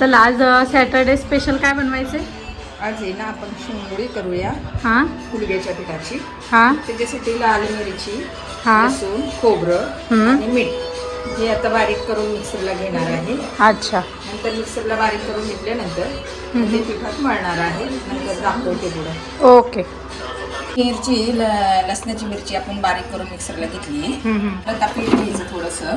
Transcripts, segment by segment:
चला आज Saturday special काय बनवायचे आज आहे ना आपण शिंगोळी करूया. हां? हुलग्याच्या पिठाची. हां? त्याच्यासाठी लाल मिरची हां? लसूण खोबरं. आणि मीठ. हे आता बारीक करून मिक्सरला घेणार आहे. अच्छा. नंतर मिक्सरला बारीक करून घेतल्यानंतर ते पिठात मळणार आहे. नंतर दाखवते पुढं. ओके. मिरची लसणाची मिरची आपण बारीक करून मिक्सरला घेतली. हम्म. आता पीठ घ्यायचं थोडंसं.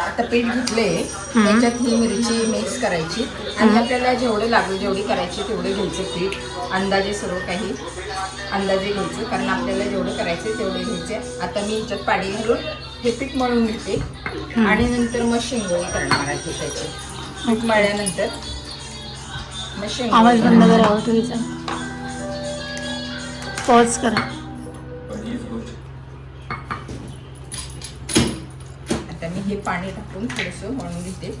आता पीठ घेतले त्याच्यात ही मिरची मिक्स करायची. आणि आपल्याला जेवढे लागू जेवढी करायची तेवढे घ्यायचं पीठ. अंदाजे सर्व काही अंदाजे घ्यायचं कारण आपल्याला जेवढं करायचं तेवढे घ्यायचे. आता मी याच्यात पाणी घालून हे पीठ मळून घेते. आणि नंतर मग शेंगोळी करणार आहे त्याची. पीठ मळल्यानंतर मग शेंगोळी आवाज. बंद तुझा पॉज करा आता मी हे पाणी टाकून थोडंसं मळून घेते.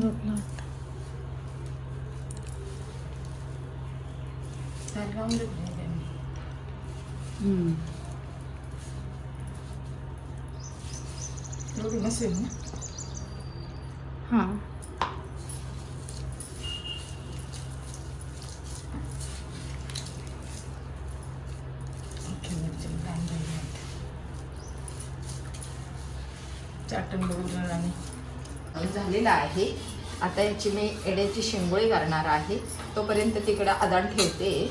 झोपला होता. तर राहून देते मी. हम्म. एवढी नसेल ना? हां. चाटण आणि झालेला आहे. आता याची मी एड्याची शिंगोळी करणार आहे. तोपर्यंत तिकडं आदान ठेवते.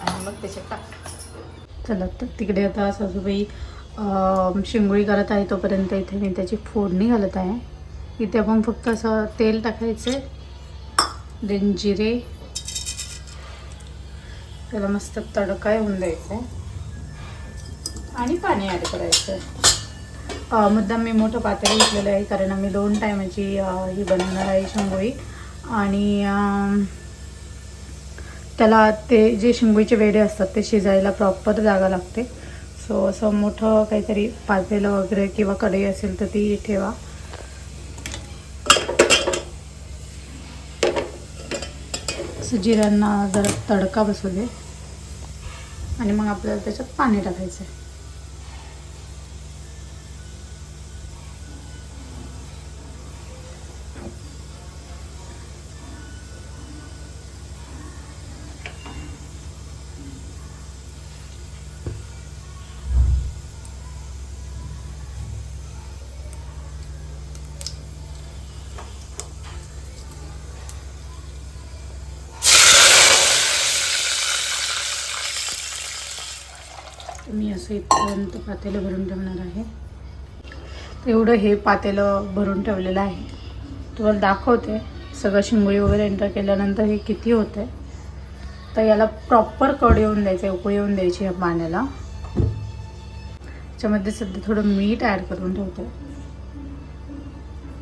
आणि मग त्याच्यात टाक चला तर तिकडे आता सासूबाई शिंगोळी करत आहे तोपर्यंत इथे मी त्याची फोडणी घालत आहे. इथे आपण फक्त असं तेल टाकायचे देन जिरे. त्याला मस्त तडका येऊन द्यायचा आणि पाणी ॲड करायचं. मुद्दाम मी मोठं पातेलं घेतलेलं आहे कारण आम्ही दोन टायमाची ही बनवणार आहे शिंगोळी. आणि त्याला ते जे शिंगोळीचे वेडे असतात ते शिजायला प्रॉपर जागा लागते. सो असं मोठं काहीतरी पातेलं वगैरे किंवा कढई असेल तर ती ठेवा. असं जिऱ्यांना जरा तडका बसू दे. आणि मग आपल्याला त्याच्यात पाणी टाकायचं आहे तर मी असं इथपर्यंत पातेलं भरून ठेवणार आहे. तर एवढं हे पातेलं भरून ठेवलेलं आहे. तुम्हाला दाखवते. सगळं शिंगोळी वगैरे एंटर केल्यानंतर हे किती होतं आहे तर याला प्रॉपर कड येऊन द्यायचं आहे उकळी येऊन द्यायची या पाण्याला. त्याच्यामध्ये सध्या थोडं मीठ ॲड करून ठेवते.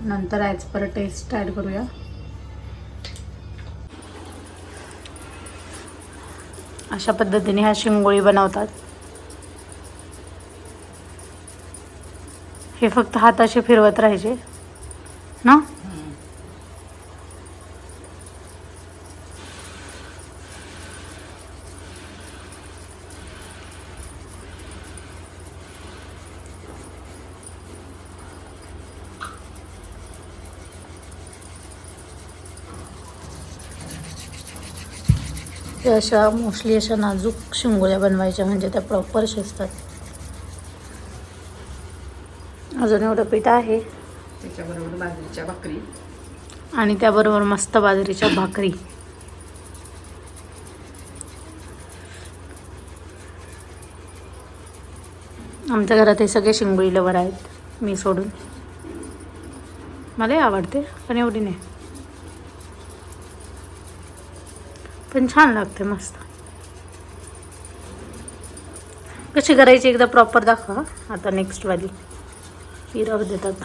नंतर ॲज पर टेस्ट ॲड करूया. अशा पद्धतीने ह्या शिंगोळी बनवतात. हे फक्त हाताशी फिरवत राहायचे. ना? अशा मोस्टली अशा नाजूक शिंगोळ्या बनवायच्या म्हणजे त्या प्रॉपर शिजतात. अजून एवढं पीठ आहे. त्याच्याबरोबर बाजरीच्या भाकरी. आणि त्याबरोबर मस्त बाजरीच्या भाकरी. आमच्या घरात हे सगळे शिंगोळी लवर आहेत मी सोडून. मलाही आवडते पण एवढी नाही. पण छान लागते मस्त. कशी करायची एकदा प्रॉपर दाखवा आता नेक्स्ट वाली. ही देतात देतात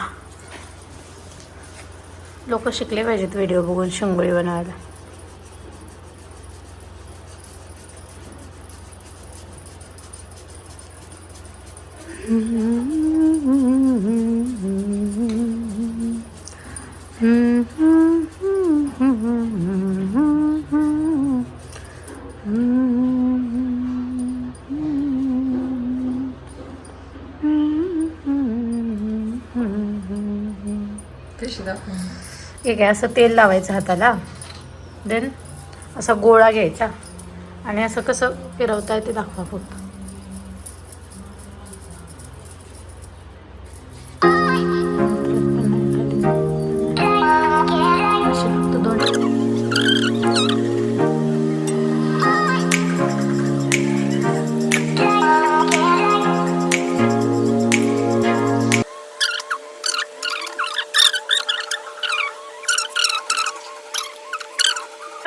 लोक शिकले पाहिजेत व्हिडिओ बघून शिंगोळी बनवायला. कशी दाखव एक आहे असं तेल लावायचं हाताला. देन असा गोळा घ्यायचा. आणि असं कसं फिरवता येते दाखवा फक्त.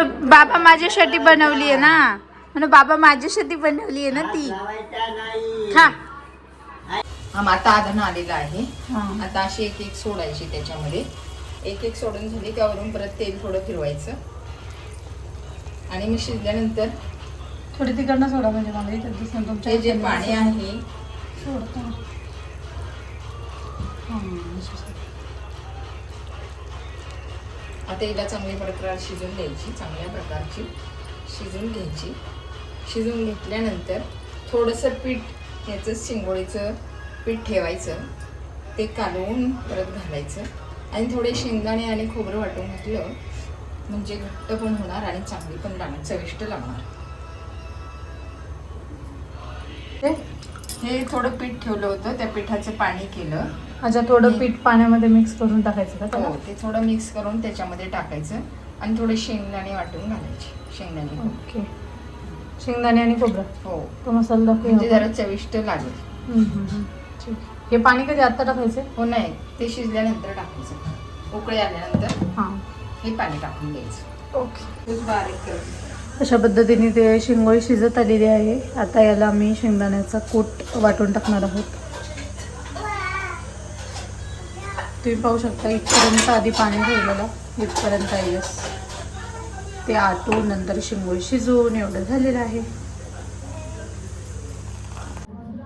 बाबा माझ्यासाठी बनवली आहे ना. म्हणून बाबा माझ्यासाठी बनवली आहे ना ती. हा हा आता आधण आलेला आहे. हा. आता अशी एक एक सोडायची त्याच्यामध्ये. एक एक सोडून झाली त्यावरून परत तेल थोडं फिरवायचं. आणि मग शिजल्यानंतर थोडी तिकडनं सोडा म्हणजे मला हे जे पाणी आहे सोडतो. हा. आता हिला चांगल्या प्रकारे शिजून द्यायची चांगल्या प्रकारची शिजून घ्यायची. शिजून घेतल्यानंतर थोडंसं पीठ याचं शिंगोळीचं पीठ ठेवायचं. ते कालवून परत घालायचं. आणि थोडे शेंगदाणे आणि खोबरं वाटून घातलं म्हणजे घट्ट पण होणार आणि चांगली पण लागणार चविष्ट लागणार. ते हे थोडं पीठ ठेवलं होतं त्या पिठाचं पाणी केलं. अच्छा थोडं पीठ पाण्यामध्ये मिक्स करून टाकायचं का त्याला? हो ते थोडं मिक्स करून त्याच्यामध्ये टाकायचं आणि थोडे शेंगदाणे वाटून घालायचे शेंगदाणे. ओके. शेंगदाणे आणि खोबरं? हो. तो मसाला म्हणजे दाखवूया जरा चविष्ट लागेल. हे पाणी कधी आत्ता टाकायचं? हो नाही. ते शिजल्यानंतर टाकायचं. उकळी आल्यानंतर हां. हे पाणी टाकून द्यायचं. ओके. दूध बारीक करून. अशा पद्धतीने ते शिंगोळी शिजत आलेली आहे. आता याला मी शेंगदाण्याचा कूट वाटून टाकणार आहोत. तुम्ही पाहू शकता इथपर्यंत आधी पाणी ठेवलेलं इथपर्यंत येस ते आटून नंतर शिंगोळी शिजवून एवढं झालेलं आहे.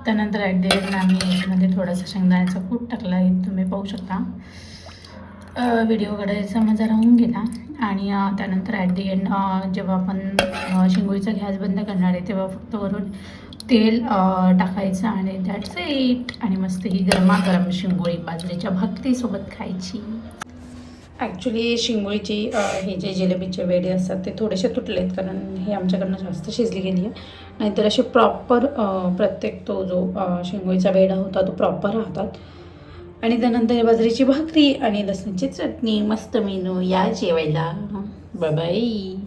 त्यानंतर ॲट द आम्ही याच्यामध्ये थोडासा शेंगदाण्याचा कूट टाकला आहे. तुम्ही पाहू शकता. व्हिडिओ काढायचा माझा राहून गेला. आणि त्यानंतर ॲट दी एंड जेव्हा आपण शिंगोळीचा गॅस बंद करणार आहे तेव्हा फक्त वरून तेल टाकायचं आणि दॅट्स इट आणि मस्त ही गरमागरम शिंगोळी बाजरीच्या भाकरीसोबत खायची. ॲक्च्युली शिंगोळीची हे जे जिलेबीचे वेडे असतात ते थोडेसे तुटलेत कारण हे आमच्याकडनं जास्त शिजली गेली आहे. नाहीतर असे प्रॉपर प्रत्येक तो जो शिंगोळीचा वेडा होता तो प्रॉपर राहतात. आणि त्यानंतर बाजरीची भाकरी आणि लसणाची चटणी. मस्त मेनू. या जेवायला. बाय.